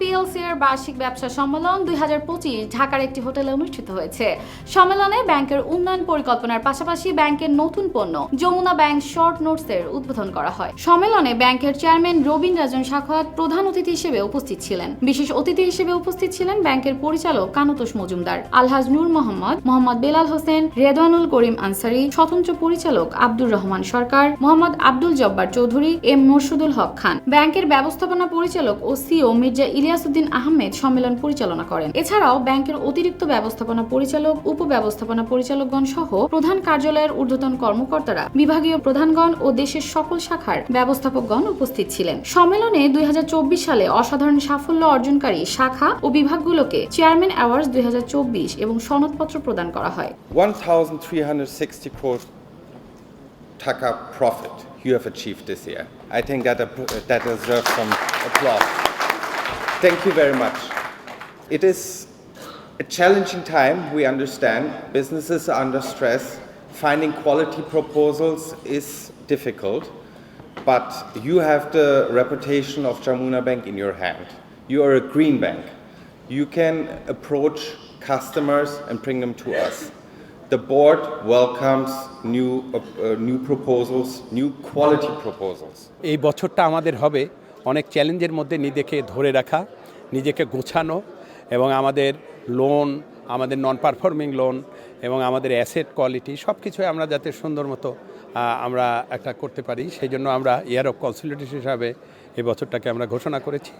PLC এর বার্ষিক ব্যবসা সম্মেলন দুই হাজার পঁচিশ ঢাকার একটি হোটেলে অনুষ্ঠিত হয়েছে। সম্মেলনে ব্যাংকের উন্নয়ন পরিকল্পনার পাশাপাশি ব্যাংকের নতুন পণ্য, যমুনা ব্যাংক শর্ট নোটস এর উদ্বোধন করা হয়। সম্মেলনে ব্যাংকের চেয়ারম্যান রাজন প্রধান অতিথি হিসেবে উপস্থিত ছিলেন। বিশেষ অতিথি হিসেবে উপস্থিত ছিলেন ব্যাংকের পরিচালক কানুতোষ মজুমদার, আলহাজ নূর মোহাম্মদ মোহাম্মদ বেলাল হোসেন, রেদওয়ানুল করিম আনসারি, স্বতন্ত্র পরিচালক আব্দুর রহমান সরকার, মোহাম্মদ আব্দুল জব্বার চৌধুরী, এম মোরশুদুল হক খান। ব্যাংকের ব্যবস্থাপনা পরিচালক ও সিও মির্জা ইলিয়াসউদ্দিন আহমেদ সম্মেলন পরিচালনা করেন এছাড়াও ব্যাংকের অতিরিক্ত ব্যবস্থাপনা পরিচালক উপব্যবস্থাপনা পরিচালকগণ সহ প্রধান কার্যালয়ের ঊর্ধ্বতন কর্মকর্তারা বিভাগীয় প্রধানগণ ও দেশের সকল শাখার ব্যবস্থাপকগণ উপস্থিত ছিলেন সম্মেলনে দুই সালে অসাধারণ সাফল্য অর্জনকারী শাখা ও বিভাগগুলোকে চেয়ারম্যান অ্যাওয়ার্ডস দুই হাজার চব্বিশ এবং সনদপত্র প্রদান করা হয় 1,360 crore taka profit you have achieved this year. I think that, that deserves some applause. Thank you very much. It is a challenging time, we understand. Businesses are under stress. Finding quality proposals is difficult. But you have the reputation of Jamuna Bank in your hand. You are a green bank. You can approach customers and bring them to us. The board welcomes new, uh, uh, new proposals, new quality proposals. এই বছরটা আমাদের হবে অনেক চ্যালেঞ্জের মধ্যে নিজেকে ধরে রাখা, নিজেকে গোছানো এবং আমাদের লোন আমাদের নন পারফর্মিং লোন এবং আমাদের অ্যাসেট কোয়ালিটি সব কিছুই আমরা যাতে সুন্দর মতো আমরা একটা করতে পারি। সেই জন্য আমরা ইয়ার অফ কনসুলেটেশন হিসাবে এই বছরটাকে আমরা ঘোষণা করেছি।